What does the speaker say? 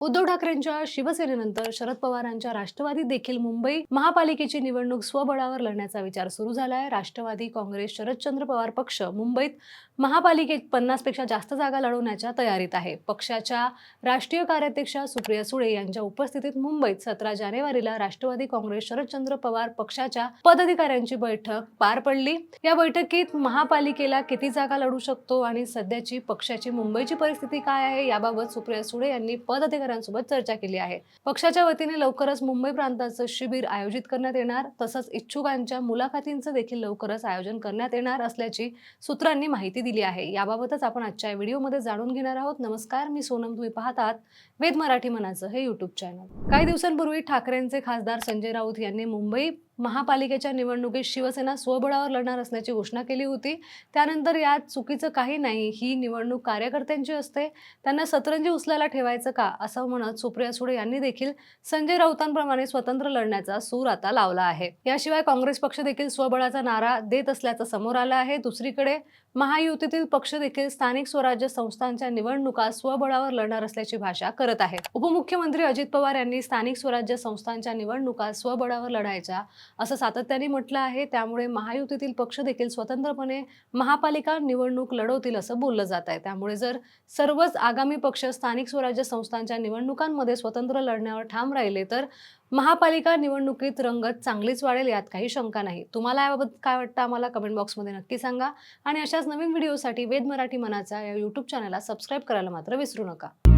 उद्धव ठाकरेंच्या शिवसेनेनंतर शरद पवारांच्या राष्ट्रवादी देखील मुंबई महापालिकेची निवडणूक स्वबळावर लढण्याचा विचार सुरू झाला आहे राष्ट्रवादी काँग्रेस शरदचंद्र पवार पक्ष मुंबईत महापालिकेत पन्नासपेक्षा जास्त जागा लढवण्याच्या तयारीत आहे. पक्षाच्या राष्ट्रीय कार्याध्यक्षा सुप्रिया सुळे यांच्या उपस्थितीत मुंबईत सतरा जानेवारीला राष्ट्रवादी काँग्रेस शरदचंद्र पवार पक्षाच्या पदाधिकाऱ्यांची बैठक पार पडली. या बैठकीत महापालिकेला किती जागा लढू शकतो आणि सध्याची पक्षाची मुंबईची परिस्थिती काय आहे याबाबत सुप्रिया सुळे यांनी पदाधिकाऱ्यांसोबत चर्चा केली आहे. पक्षाच्या वतीने लवकरच मुंबई प्रांताचं शिबिर आयोजित करण्यात येणार. तसंच इच्छुकांच्या मुलाखतींचं देखील लवकरच आयोजन करण्यात येणार असल्याची सूत्रांनी माहिती दिली आहे. याबाबतच आपण आजच्या व्हिडिओमध्ये जाणून घेणार आहोत. नमस्कार मी सोनम तुम्ही पाहतात वेद मराठी मनाचं हे युट्यूब चॅनल काही दिवसांपूर्वी ठाकरेंचे खासदार संजय राऊत यांनी मुंबई महापालिकेच्या निवडणुकीत शिवसेना स्वबळावर लढणार असल्याची घोषणा केली होती. त्यानंतर यात चुकीचं काही नाही ही निवडणूक कार्यकर्त्यांची असते. त्यांना सतरंजी उचलायला ठेवायचं का? असं म्हणत सुप्रिया सुळे यांनी देखील संजय राऊतांप्रमाणे स्वतंत्र लढण्याचा सूर आता लावला आहे. याशिवाय काँग्रेस पक्ष देखील स्वबळाचा नारा देत असल्याचं समोर आलं आहे. दुसरीकडे महायुतीतील पक्ष देखील स्थानिक स्वराज्य संस्थांच्या निवडणुका स्वबळावर लढणार असल्याची भाषा करत आहे. उपमुख्यमंत्री अजित पवार यांनी स्थानिक स्वराज्य संस्थांच्या निवडणुका स्वबळावर लढायच्या असं सातत्याने म्हटलं आहे. त्यामुळे महायुतीतील पक्ष देखील स्वतंत्रपणे महापालिका निवडणूक लढवतील असं बोललं जात आहे. त्यामुळे जर सर्वच आगामी पक्ष स्थानिक स्वराज्य संस्थांच्या निवडणुकांमध्ये स्वतंत्र लढण्यावर ठाम राहिले तर महापालिका निवडणुकीत रंगत चांगलीच वाढेल यात काही शंका नाही. तुम्हाला याबाबत काय वाटतं आम्हाला कमेंट बॉक्समध्ये नक्की सांगा. आणि अशाच नवीन व्हिडिओसाठी वेद मराठी मनाचा या यूट्यूब चॅनलला सबस्क्राईब करायला मात्र विसरू नका.